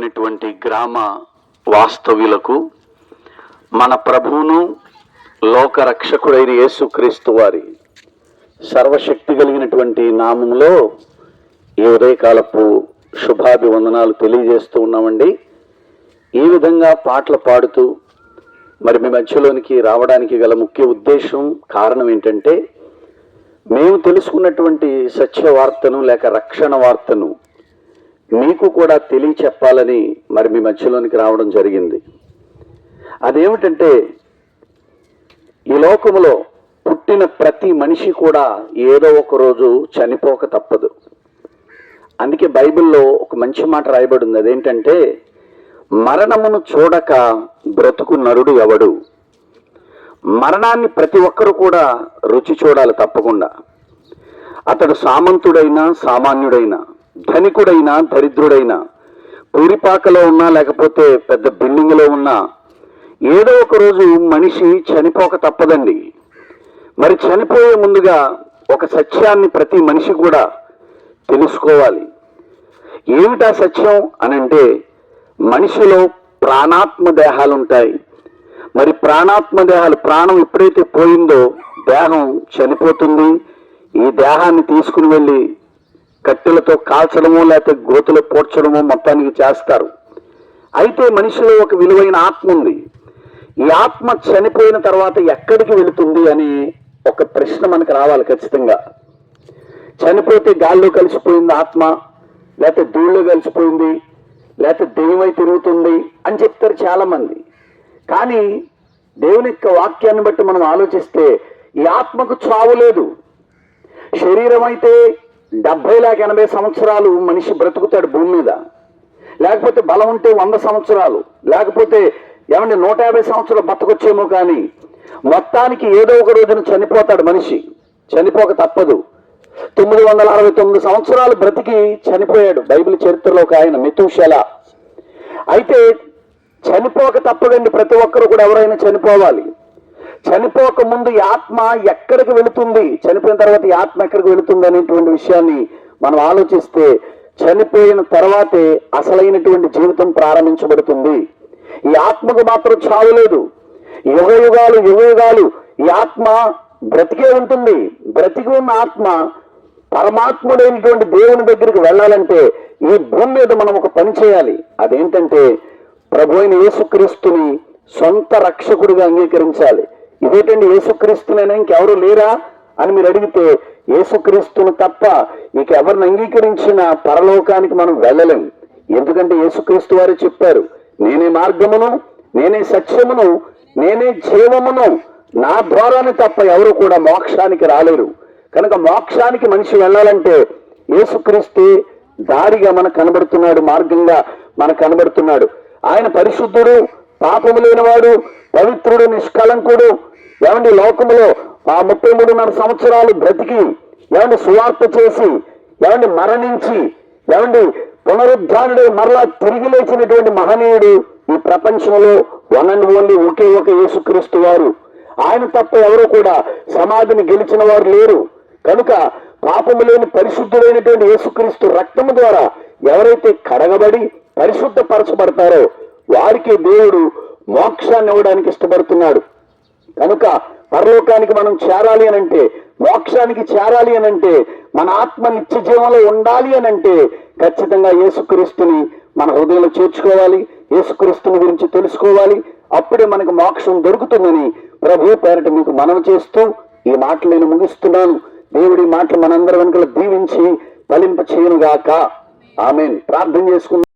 ప్రియమైనటువంటి గ్రామ వాస్తవ్యులకు మన ప్రభువును లోక రక్షకుడైన యేసుక్రీస్తు వారి సర్వశక్తి కలిగినటువంటి నామంలో ఈ ఉదయకాలపు శుభాభివందనాలు తెలియజేస్తూ ఉన్నామండి. ఈ విధంగా పాటలు పాడుతూ మరి మీ మధ్యలోనికి రావడానికి గల ముఖ్య ఉద్దేశం కారణం ఏంటంటే మేము తెలుసుకున్నటువంటి సత్య వార్తను లేక రక్షణ వార్తను మీకు కూడా తెలియచెప్పాలని మరి మీ మధ్యలోనికి రావడం జరిగింది. అదేమిటంటే ఈ లోకములో పుట్టిన ప్రతి మనిషి కూడా ఏదో ఒక రోజు చనిపోక తప్పదు. అందుకే బైబిల్లో ఒక మంచి మాట రాయబడింది. అదేంటంటే మరణమును చూడక బ్రతుకు నరుడు ఎవడు? మరణాన్ని ప్రతి ఒక్కరు కూడా రుచి చూడాలి తప్పకుండా. అతడు సామంతుడైనా సామాన్యుడైనా. ధనికుడైనా దరిద్రుడైనా పూరిపాకలో ఉన్నా లేకపోతే పెద్ద బిల్డింగ్లో ఉన్నా ఏదో ఒక రోజు మనిషి చనిపోక తప్పదండి. మరి చనిపోయే ముందుగా ఒక సత్యాన్ని ప్రతి మనిషి కూడా తెలుసుకోవాలి. ఏమిటా సత్యం అని అంటే మనిషిలో ప్రాణాత్మ దేహాలు ఉంటాయి మరి ప్రాణాత్మ దేహాలు ప్రాణం ఎప్పుడైతే పోయిందో దేహం చనిపోతుంది. ఈ దేహాన్ని తీసుకుని వెళ్ళి కట్టెలతో కాల్చడము లేకపోతే గోతులు పోడ్చడము మొత్తానికి చేస్తారు. అయితే మనిషిలో ఒక విలువైన ఆత్మ ఉంది. ఈ ఆత్మ చనిపోయిన తర్వాత ఎక్కడికి వెళుతుంది అని ఒక ప్రశ్న మనకు రావాలి ఖచ్చితంగా. చనిపోతే గాల్లో కలిసిపోయింది ఆత్మ లేకపోతే ధూళ్ళో కలిసిపోయింది లేకపోతే దెయ్యమై తిరుగుతుంది అని చెప్తారు చాలామంది. కానీ దేవుని యొక్క వాక్యాన్ని బట్టి మనం ఆలోచిస్తే ఈ ఆత్మకు చావు లేదు. శరీరం అయితే డెబ్బై లేక ఎనభై సంవత్సరాలు మనిషి బ్రతుకుతాడు భూమి మీద. లేకపోతే బలం ఉంటే వంద సంవత్సరాలు. లేకపోతే ఏమంటే నూట యాభై సంవత్సరాలు బతకొచ్చేమో కానీ మొత్తానికి ఏదో ఒక రోజున చనిపోతాడు మనిషి. చనిపోక తప్పదు. తొమ్మిది వందల అరవై తొమ్మిది సంవత్సరాలు బ్రతికి చనిపోయాడు బైబిల్ చరిత్రలో ఒక ఆయన మితుషల. అయితే చనిపోక తప్పదండి ప్రతి ఒక్కరు కూడా ఎవరైనా చనిపోవాలి. చనిపోక ముందు ఆత్మ ఎక్కడికి వెళుతుంది? చనిపోయిన తర్వాత ఈ ఆత్మ ఎక్కడికి వెళుతుంది అనేటువంటి విషయాన్ని మనం ఆలోచిస్తే చనిపోయిన తర్వాతే అసలైనటువంటి జీవితం ప్రారంభించబడుతుంది. ఈ ఆత్మకు మాత్రం చావు లేదు. యుగ యుగాలు యుగ యుగాలు ఈ ఆత్మ బ్రతికే ఉంటుంది. బ్రతికి ఉన్న ఆత్మ పరమాత్ముడైనటువంటి దేవుని దగ్గరికి వెళ్ళాలంటే ఈ భూమి మీద మనం ఒక పని చేయాలి. అదేంటంటే ప్రభు అయిన యేసుక్రీస్తుని సొంత రక్షకుడిగా అంగీకరించాలి. ఇదేంటండి? యేసుక్రీస్తునైనా? ఇంకెవరు లేరా? అని మీరు అడిగితే యేసుక్రీస్తును తప్ప ఇక ఎవరిని అంగీకరించిన పరలోకానికి మనం వెళ్ళలేం. ఎందుకంటే యేసుక్రీస్తు వారు చెప్పారు నేనే మార్గమును నేనే సత్యమును నేనే జీవమును. నా ద్వారానే తప్ప ఎవరు కూడా మోక్షానికి రాలేరు. కనుక మోక్షానికి మనిషి వెళ్ళాలంటే యేసుక్రీస్తే దారిగా మనకు కనబడుతున్నాడు మార్గంగా మనకు కనబడుతున్నాడు. ఆయన పరిశుద్ధుడు పాపము లేనివాడు పవిత్రుడు నిష్కలంకుడు ఏమండి లోకములో ఆ ముప్పై మూడున్నర సంవత్సరాలు బ్రతికి ఏమండి సువార్త చేసి ఏమండి మరణించి ఏమండి పునరుద్ధానుడు మరలా తిరిగి లేచినటువంటి మహనీయుడు ఈ ప్రపంచంలో వన్ అండ్ ఓన్లీ ఒకే ఒక యేసుక్రీస్తు వారు. ఆయన తప్ప ఎవరు కూడా సమాధిని గెలిచిన వారు లేరు. కనుక పాపము లేని పరిశుద్ధుడైనటువంటి యేసుక్రీస్తు రక్తము ద్వారా ఎవరైతే కడగబడి పరిశుద్ధపరచబడతారో వారికి దేవుడు మోక్షాన్ని ఇవ్వడానికి ఇష్టపడుతున్నాడు. కనుక పరలోకానికి మనం చేరాలి అని అంటే మోక్షానికి చేరాలి అని అంటే మన ఆత్మ నిత్య జీవంలో ఉండాలి అని అంటే ఖచ్చితంగా యేసుక్రీస్తుని మన హృదయంలో చేర్చుకోవాలి యేసుక్రీస్తుని గురించి తెలుసుకోవాలి. అప్పుడే మనకు మోక్షం దొరుకుతుందని ప్రభు పేరట మీకు మనవి చేస్తూ ఈ మాటలు నేను ముగిస్తున్నాను. దేవుడి మాటలు మనందరి వెనుకలు దీవించి ఫలింప చేయనుగాక ఆమె ప్రార్థన చేసుకున్నాం